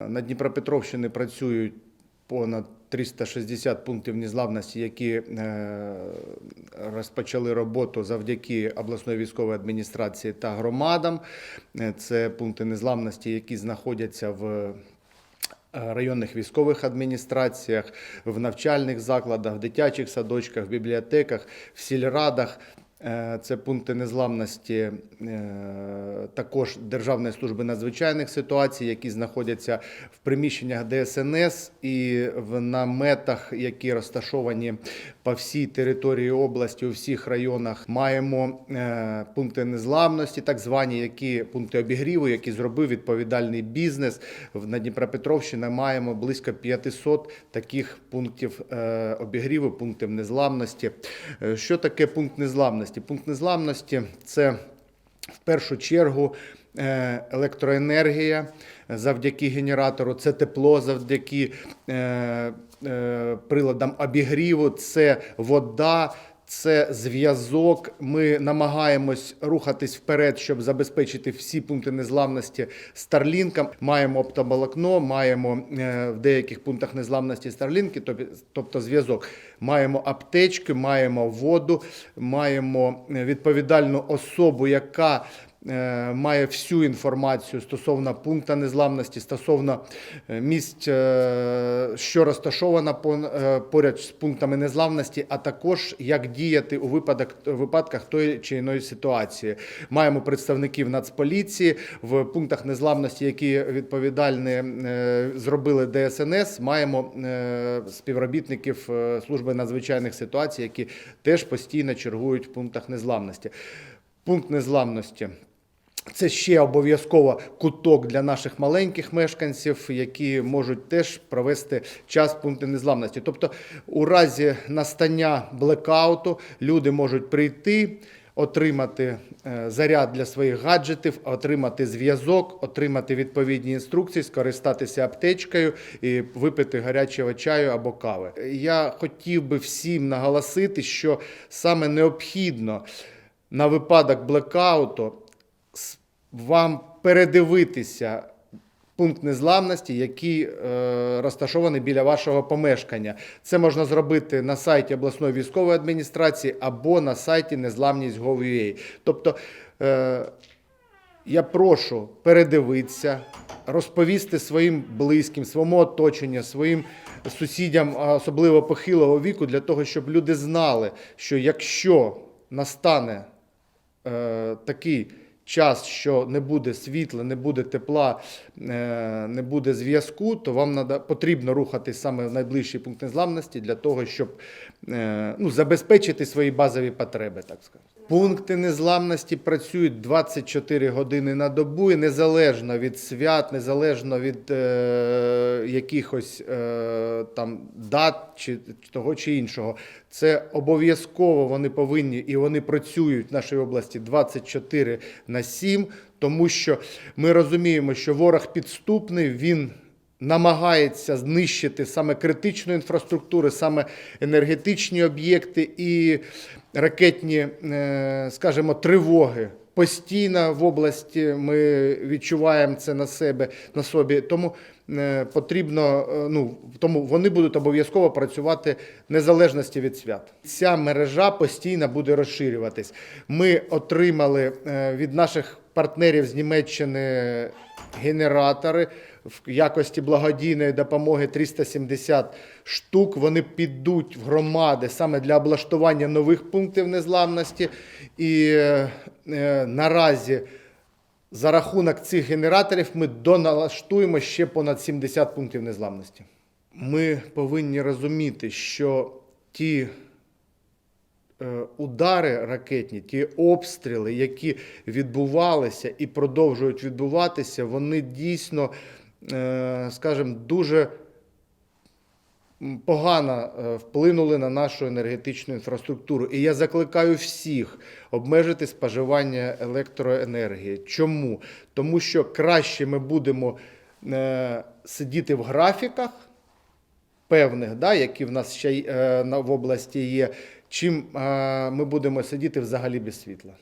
На Дніпропетровщині працюють понад 360 пунктів незламності, які е, розпочали роботу завдяки обласної військової адміністрації та громадам. Е, Це пункти незламності, які знаходяться в е, районних військових адміністраціях, в навчальних закладах, в дитячих садочках, в бібліотеках, в сільрадах. Е, Це пункти незламності е, також Державної служби надзвичайних ситуацій, які знаходяться в приміщеннях ДСНС і в наметах, які розташовані по всій території області, у всіх районах. Маємо е, пункти незламності, так звані які пункти обігріву, які зробив відповідальний бізнес. На Дніпропетровщині маємо близько 500 таких пунктів обігріву, пунктів незламності. Що таке пункт незламності? Пункт незламності це в першу чергу е, електроенергія завдяки генератору, це тепло завдяки е, е, приладам обігріву, це вода. Це зв'язок. Ми намагаємось рухатись вперед, щоб забезпечити всі пункти незламності Старлінкам. Маємо оптоволокно, маємо е, в деяких пунктах незламності Старлінки, тобто зв'язок. Маємо аптечки, маємо воду, маємо е, відповідальну особу, яка має всю інформацію стосовно пункту незламності, стосовно е, місць, е, що розташовано е, поряд з пунктами незламності, а також як діяти у випадок, випадках тої чи іної ситуації. Маємо представників Нацполіції в пунктах незламності, які відповідальні е, зробили ДСНС. Маємо е, співробітників е, служби надзвичайних ситуацій, які теж постійно чергують в пунктах незламності. Пункт незламності. Це ще обов'язково куток для наших маленьких мешканців, які можуть теж провести час пункти незламності. Тобто, у разі настання блекауту люди можуть прийти, отримати е, заряд для своїх гаджетів, отримати зв'язок, отримати відповідні інструкції, скористатися аптечкою і випити гарячого чаю або кави. Я хотів би всім наголосити, що саме необхідно на випадок блекауту вам передивитися пункт незламності, який е, розташований біля вашого помешкання. Це можна зробити на сайті обласної військової адміністрації або на сайті незламність.gov.ua. Тобто е, я прошу передивитися, розповісти своїм близьким, своєму оточенню, своїм сусідям, особливо похилого віку, для того, щоб люди знали, що якщо настане е, такий час, що не буде світла, не буде тепла, е, не буде зв'язку, то вам потрібно рухатись саме в найближчий пункт незламності для того, щоб е, ну, забезпечити свої базові потреби, так сказати. Пункти незламності працюють 24 години на добу і незалежно від свят, незалежно від е, якихось е, там дат чи того чи іншого. Це обов'язково вони повинні і вони працюють в нашій області 24 на 7, тому що ми розуміємо, що ворог підступний, він намагається знищити саме критичну інфраструктуру, саме енергетичні об'єкти і ракетні, е, скажімо, тривоги. Постійно в області ми відчуваємо це на себе на собі. Тому потрібно, е, ну тому вони будуть обов'язково працювати незалежності від свят. Ця мережа постійно буде розширюватись. Ми отримали е, від наших партнерів з Німеччини генератори в якості благодійної допомоги 370 штук. Вони підуть в громади саме для облаштування нових пунктів незламності. І е, е, наразі за рахунок цих генераторів ми доналаштуємо ще понад 70 пунктів незламності. Ми повинні розуміти, що ті е, удари ракетні, ті обстріли, які відбувалися і продовжують відбуватися, вони дійсно, е, скажімо, дуже погано е, вплинули на нашу енергетичну інфраструктуру. І я закликаю всіх обмежити споживання електроенергії. Чому? Тому що краще ми будемо е, сидіти в графіках певних, да, які в нас ще е, в області є, чим ми будемо сидіти взагалі без світла.